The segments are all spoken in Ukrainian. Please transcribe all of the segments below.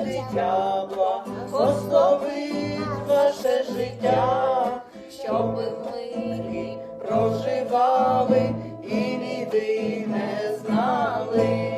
дитя, благословить ваше життя, щоб ви в мирі проживали і біди не знали.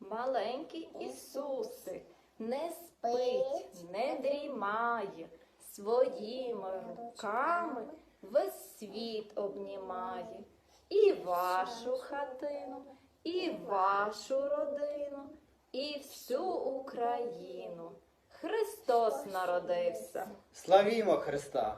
Маленький Ісусик не спить, не дрімає, своїми руками весь світ обнімає. І вашу хатину, і вашу родину, Україну. Христос народився. Славімо Христа!